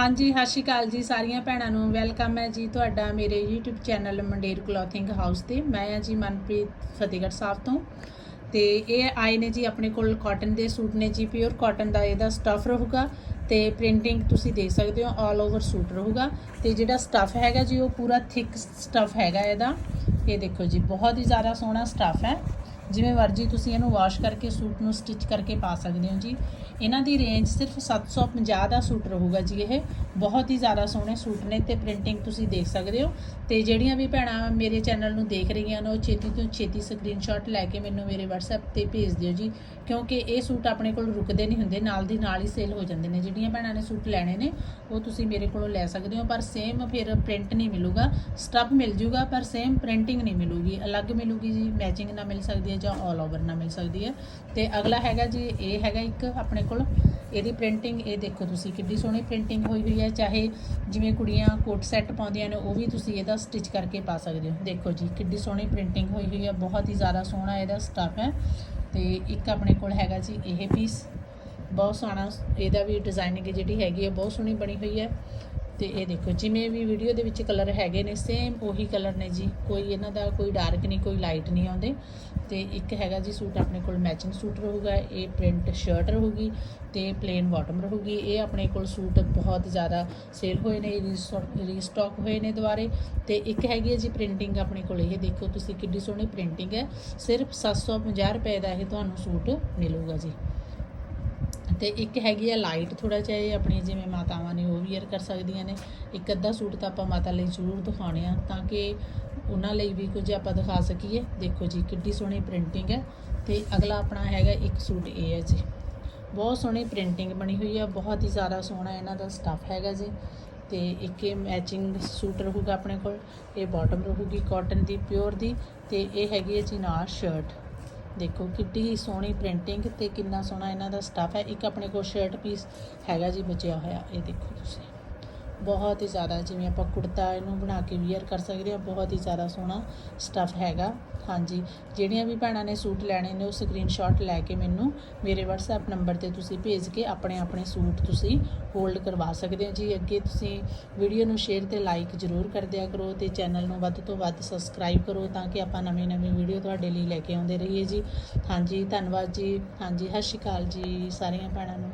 ਹਾਂਜੀ, ਸਤਿ ਸ਼੍ਰੀ ਅਕਾਲ ਜੀ ਸਾਰੀਆਂ ਭੈਣਾਂ ਨੂੰ। ਵੈਲਕਮ ਹੈ ਜੀ ਤੁਹਾਡਾ ਮੇਰੇ YouTube channel Mander clothing house ਤੇ। ਮੈਂ ਹਾਂ ਜੀ ਮਨਪ੍ਰੀਤ ਫਤਿਹਗੜ੍ਹ ਸਾਹਿਬ ਤੋਂ। ਤੇ ਇਹ ਆਏ ਨੇ ਜੀ ਆਪਣੇ ਕੋਲ ਕਾਟਨ ਦੇ ਸੂਟ ਨੇ ਜੀ। ਪਿਓਰ ਕਾਟਨ ਦਾ ਇਹਦਾ ਸਟਫ ਰਹੂਗਾ ਤੇ ਪ੍ਰਿੰਟਿੰਗ ਤੁਸੀਂ ਦੇਖ ਸਕਦੇ ਹੋ ਆਲ ਓਵਰ ਸੂਟ ਰਹੂਗਾ। ਤੇ ਜਿਹੜਾ ਸਟਫ ਹੈਗਾ ਜੀ, ਉਹ ਪੂਰਾ ਥਿਕ ਸਟਫ ਹੈਗਾ ਇਹਦਾ। ਇਹ ਦੇਖੋ ਜੀ, ਬਹੁਤ ਹੀ ਜ਼ਿਆਦਾ ਸੋਹਣਾ ਸਟਫ ਹੈ। ਜਿਵੇਂ ਮਰਜ਼ੀ ਤੁਸੀਂ ਇਹਨੂੰ ਵਾਸ਼ ਕਰਕੇ ਸੂਟ ਨੂੰ ਸਟਿਚ ਕਰਕੇ ਪਾ ਸਕਦੇ ਹੋ ਜੀ। ਇਹਨਾਂ ਦੀ ਰੇਂਜ ਸਿਰਫ 750 ਦਾ ਸੂਟ ਰਹੂਗਾ ਜੀ ਇਹ। ਬਹੁਤ ਹੀ ਜ਼ਿਆਦਾ ਸੋਹਣੇ ਸੂਟ ਨੇ ਤੇ ਪ੍ਰਿੰਟਿੰਗ ਤੁਸੀਂ ਦੇਖ ਸਕਦੇ ਹੋ। ਤੇ ਜਿਹੜੀਆਂ ਵੀ ਭੈਣਾਂ ਮੇਰੇ ਚੈਨਲ ਨੂੰ ਦੇਖ ਰਹੀਆਂ ਨੇ, ਉਹ ਛੇਤੀ ਤੋਂ ਛੇਤੀ ਸਕਰੀਨਸ਼ਾਟ ਲੈ ਕੇ ਮੈਨੂੰ ਮੇਰੇ WhatsApp ਤੇ ਭੇਜ ਦਿਓ ਜੀ। ਕਿਉਂਕਿ ਇਹ ਸੂਟ ਆਪਣੇ ਕੋਲ ਰੁਕਦੇ ਨਹੀਂ ਹੁੰਦੇ, ਨਾਲ ਦੀ ਨਾਲ ਹੀ ਸੇਲ ਹੋ ਜਾਂਦੇ ਨੇ। ਜਿਹੜੀਆਂ ਭੈਣਾਂ ਨੇ ਸੂਟ ਲੈਣੇ ਨੇ, ਉਹ ਤੁਸੀਂ ਮੇਰੇ ਕੋਲੋਂ ਲੈ ਸਕਦੇ ਹੋ। ਪਰ ਸੇਮ ਫਿਰ ਪ੍ਰਿੰਟ ਨਹੀਂ ਮਿਲੂਗਾ। ਸਟਫ ਮਿਲ ਜੂਗਾ, ਪਰ ਸੇਮ ਪ੍ਰਿੰਟਿੰਗ ਨਹੀਂ ਮਿਲੂਗੀ। ਅਲੱਗ ਮਿਲੂਗੀ ਜੀ ਮੈਚਿੰਗ ਨਾ ਮਿਲ ਸਕਦੀ ਹੈ ਜਾਂ ਆਲ ਓਵਰ ਨਾ ਮਿਲ ਸਕਦੀ ਹੈ। ਤੇ ਅਗਲਾ ਹੈਗਾ ਜੀ, ਇਹ ਹੈਗਾ ਇੱਕ ਆਪਣੇ ਕੋਲ। ਇਹਦੀ ਪ੍ਰਿੰਟਿੰਗ ਇਹ ਦੇਖੋ ਤੁਸੀਂ ਕਿੰਨੀ ਸੋਹਣੀ ਪ੍ਰਿੰਟਿੰਗ ਹੋਈ ਹੋਈ ਹੈ। ਚਾਹੇ ਜਿਵੇਂ ਕੁੜੀਆਂ ਕੋਟ ਸੈੱਟ ਪਾਉਂਦੀਆਂ ਨੇ, ਉਹ ਵੀ ਤੁਸੀਂ ਇਹਦਾ ਸਟਿਚ ਕਰਕੇ ਪਾ ਸਕਦੇ ਹੋ। ਦੇਖੋ ਜੀ ਕਿੰਨੀ ਸੋਹਣੀ ਪ੍ਰਿੰਟਿੰਗ ਹੋਈ ਹੋਈ ਹੈ। ਬਹੁਤ ਹੀ ਜ਼ਿਆਦਾ ਸੋਹਣਾ ਇਹਦਾ ਸਟੱਫ ਹੈ। ਤੇ ਇੱਕ ਆਪਣੇ ਕੋਲ ਹੈਗਾ ਜੀ ਇਹ ਪੀਸ ਬਹੁਤ ਸੋਹਣਾ, ਇਹਦਾ ਵੀ ਡਿਜ਼ਾਈਨਿੰਗ ਜਿਹੜੀ ਹੈਗੀ ਹੈ, ਬਹੁਤ ਸੋਹਣੀ ਬਣੀ ਹੋਈ ਹੈ। ਤੇ ਇਹ ਦੇਖੋ, ਜਿਵੇਂ ਵੀ ਵੀਡੀਓ ਦੇ ਵਿੱਚ ਕਲਰ ਹੈਗੇ ਨੇ ਸੇਮ ਉਹੀ ਕਲਰ ਨੇ ਜੀ। ਕੋਈ ਇਹਨਾਂ ਦਾ ਕੋਈ ਡਾਰਕ ਨਹੀਂ, ਕੋਈ ਲਾਈਟ ਨਹੀਂ ਆਉਂਦੇ। ਤੇ ਇੱਕ ਹੈਗਾ ਜੀ ਸੂਟ ਆਪਣੇ ਕੋਲ ਮੈਚਿੰਗ ਸੂਟ ਰਹੂਗਾ, ਇਹ ਪ੍ਰਿੰਟ ਸ਼ਰਟ ਰਹੂਗੀ ਤੇ ਪਲੇਨ ਬਾਟਮ ਰਹੂਗੀ। ਇਹ ਆਪਣੇ ਕੋਲ ਸੂਟ ਬਹੁਤ ਜ਼ਿਆਦਾ ਸੇਲ ਹੋਏ ਨੇ ਰੀਸਟਾਕ ਹੋਏ ਨੇ ਦੁਬਾਰੇ। ਤੇ ਇੱਕ ਹੈਗੀ ਹੈ ਜੀ ਪ੍ਰਿੰਟਿੰਗ ਆਪਣੇ ਕੋਲ, ਇਹ ਦੇਖੋ ਤੁਸੀਂ ਕਿੰਨੀ ਸੋਹਣੀ ਪ੍ਰਿੰਟਿੰਗ ਹੈ। ਸਿਰਫ 750 ਰੁਪਏ ਦਾ ਇਹ ਤੁਹਾਨੂੰ ਸੂਟ ਮਿਲੂਗਾ ਜੀ। ਤੇ ਇੱਕ ਹੈਗੀ ਆ ਲਾਈਟ ਥੋੜਾ ਜਿਹਾ, ਇਹ ਆਪਣੀ ਜਿਵੇਂ ਮਾਤਾਵਾਂ ਨੇ ਉਹ ਵੀਅਰ ਕਰ ਸਕਦੀਆਂ ਨੇ। ਇੱਕ ਅੱਧਾ ਸੂਟ ਤਾਂ ਆਪਾਂ ਮਾਤਾ ਲਈ ਜ਼ਰੂਰ ਦਿਖਾਉਣੇ ਆ, ਤਾਂ ਕਿ ਉਹਨਾਂ ਲਈ ਵੀ ਕੁਝ ਆਪਾਂ ਦਿਖਾ ਸਕੀਏ। ਦੇਖੋ ਜੀ, ਕਿੱਡੀ ਸੋਹਣੀ ਪ੍ਰਿੰਟਿੰਗ ਹੈ ਤੇ ਅਗਲਾ ਆਪਣਾ ਹੈਗਾ ਇੱਕ ਸੂਟ ਇਹ ਹੈ ਜੀ। ਬਹੁਤ ਸੋਹਣੀ ਪ੍ਰਿੰਟਿੰਗ ਬਣੀ ਹੋਈ ਹੈ ਬਹੁਤ ਹੀ ਜ਼ਿਆਦਾ ਸੋਹਣਾ ਇਹਨਾਂ ਦਾ ਸਟੱਫ ਹੈਗਾ ਜੀ। ਤੇ ਇੱਕ ਇਹ ਮੈਚਿੰਗ ਸੂਟ ਰਹੂਗਾ ਆਪਣੇ ਕੋਲ, ਇਹ ਬਾਟਮ ਰਹੂਗੀ ਕਾਟਨ ਦੀ ਪਿਓਰ ਦੀ, ਤੇ ਇਹ ਹੈਗੀ ਹੈ ਜੀ ਨਾਲ ਸ਼ਰਟ ਦੇਖੋ ਕਿੱਡੀ ਹੀ ਸੋਹਣੀ ਪ੍ਰਿੰਟਿੰਗ ਤੇ ਕਿੰਨਾ ਸੋਹਣਾ ਇਹਨਾਂ ਦਾ ਸਟੱਫ ਹੈ। ਇੱਕ ਆਪਣੇ ਕੋਲ ਸ਼ਰਟ ਪੀਸ ਹੈਗਾ ਜੀ, ਬਚਿਆ ਹੋਇਆ। ਇਹ ਦੇਖੋ ਤੁਸੀਂ। ਬਹੁਤ ਹੀ ਜ਼ਿਆਦਾ, ਜਿਵੇਂ ਆਪਾਂ ਕੁੜਤਾ ਇਹਨੂੰ ਬਣਾ ਕੇ ਵੀਅਰ ਕਰ ਸਕਦੇ ਹਾਂ, ਬਹੁਤ ਹੀ ਜ਼ਿਆਦਾ ਸੋਹਣਾ ਸਟੱਫ ਹੈਗਾ। ਹਾਂਜੀ, ਜਿਹੜੀਆਂ ਵੀ ਭੈਣਾਂ ਨੇ ਸੂਟ ਲੈਣੇ ਨੇ, ਉਹ ਸਕਰੀਨਸ਼ਾਟ ਲੈ ਕੇ ਮੈਨੂੰ ਮੇਰੇ WhatsApp ਨੰਬਰ ਤੇ ਤੁਸੀਂ ਭੇਜ ਕੇ ਆਪਣੇ ਆਪਣੇ ਸੂਟ ਤੁਸੀਂ ਹੋਲਡ ਕਰਵਾ ਸਕਦੇ ਹੋ। ਜੀ, ਅੱਗੇ ਤੁਸੀਂ ਵੀਡੀਓ ਨੂੰ ਸ਼ੇਅਰ ਤੇ ਲਾਈਕ ਜ਼ਰੂਰ ਕਰ ਦਿਆ ਕਰੋ ਤੇ ਚੈਨਲ ਨੂੰ ਵੱਧ ਤੋਂ ਵੱਧ ਸਬਸਕ੍ਰਾਈਬ ਕਰੋ ਤਾਂ ਕਿ ਆਪਾਂ ਨਵੀਂ ਨਵੀਂ ਵੀਡੀਓ ਤੁਹਾਡੇ ਲਈ ਲੈ ਕੇ ਆਉਂਦੇ ਰਹੀਏ ਜੀ। ਹਾਂਜੀ, ਧੰਨਵਾਦ ਜੀ। ਹਾਂਜੀ, ਸਤਿ ਸ਼੍ਰੀ ਅਕਾਲ ਜੀ ਸਾਰੀਆਂ ਭੈਣਾਂ ਨੂੰ।